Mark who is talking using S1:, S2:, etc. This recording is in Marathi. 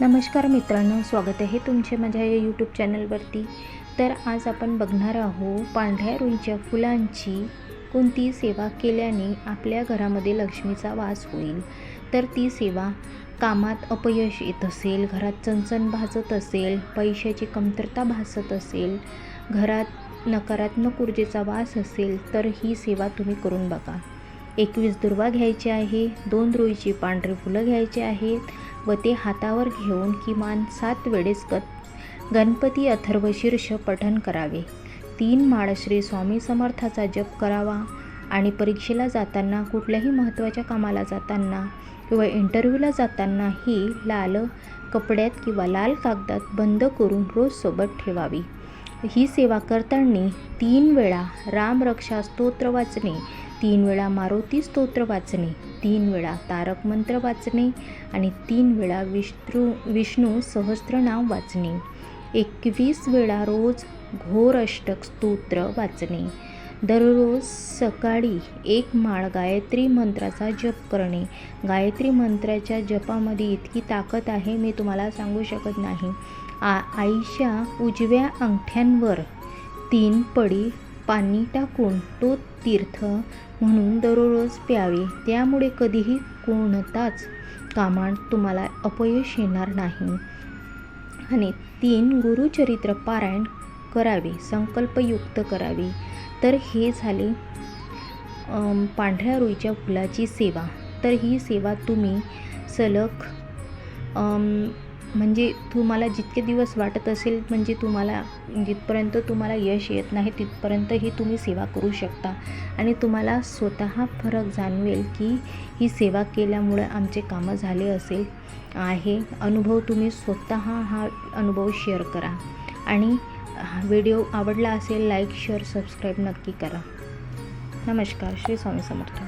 S1: नमस्कार मित्रांनो स्वागत आहे तुमचे माझ्या या यूट्यूब चॅनलवरती तर आज आपण बघणार आहोत पांढऱ्या रुईच्या फुलांची कोणती सेवा केल्याने आपल्या घरामध्ये लक्ष्मीचा वास होईल. तर ती सेवा कामात अपयश येत असेल घरात चणचण भाजत असेल पैशाची कमतरता भासत असेल घरात नकारात्मक ऊर्जेचा वास असेल तर ही सेवा तुम्ही करून बघा. एकवीस दुर्वा घ्यायची आहे दोन रुईची पांढरी फुलं घ्यायची आहेत व ते हातावर घेऊन किमान सात वेळेस ग गणपती अथर्व शीर्ष पठण करावे. तीन माळ श्री स्वामी समर्थाचा जप करावा आणि परीक्षेला जाताना कुठल्याही महत्त्वाच्या कामाला जाताना किंवा इंटरव्ह्यूला जातानाही लाल कपड्यात किंवा लाल कागदात बंद करून रोज सोबत ठेवावी. ही सेवा करताना तीन वेळा रामरक्षा स्तोत्र वाचणे तीन वेळा मारुती स्तोत्र वाचणे तीन वेळा तारक मंत्र वाचणे आणि तीन वेळा विष्णू विष्णू सहस्त्रनाम वाचणे. एकवीस वेळा रोज घोर अष्टक स्तोत्र वाचणे. दररोज सकाळी एक माळ गायत्री मंत्राचा जप करणे. गायत्री मंत्राच्या जपामध्ये इतकी ताकद आहे मी तुम्हाला सांगू शकत नाही. आ आईच्या उजव्या अंगठ्यांवर तीन पडी पाणी टाकून तो तीर्थ म्हणून दररोज प्यावे त्यामुळे कधीही कोणताच कामात तुम्हाला अपयश येणार नाही. आणि तीन गुरुचरित्र पारायण करावे संकल्पयुक्त करावे. तर हे झाले पांढऱ्या रुईच्या फुलाची सेवा. तर ही सेवा तुम्ही सलग म्हणजे तुम्हाला जितके दिवस वाटत असेल म्हणजे तुम्हाला जिथपर्यंत तुम्हाला यश येत नाही तिथपर्यंत ही तुम्ही सेवा करू शकता. आणि तुम्हाला स्वतः फरक जाणवेल की ही सेवा केल्यामुळं आमचे कामं झाले असेल आहे. अनुभव तुम्ही स्वतः हा अनुभव शेअर करा. आणि हा व्हिडिओ आवडला असेल लाईक शेअर सबस्क्राईब नक्की करा. नमस्कार श्री स्वामी समर्थ.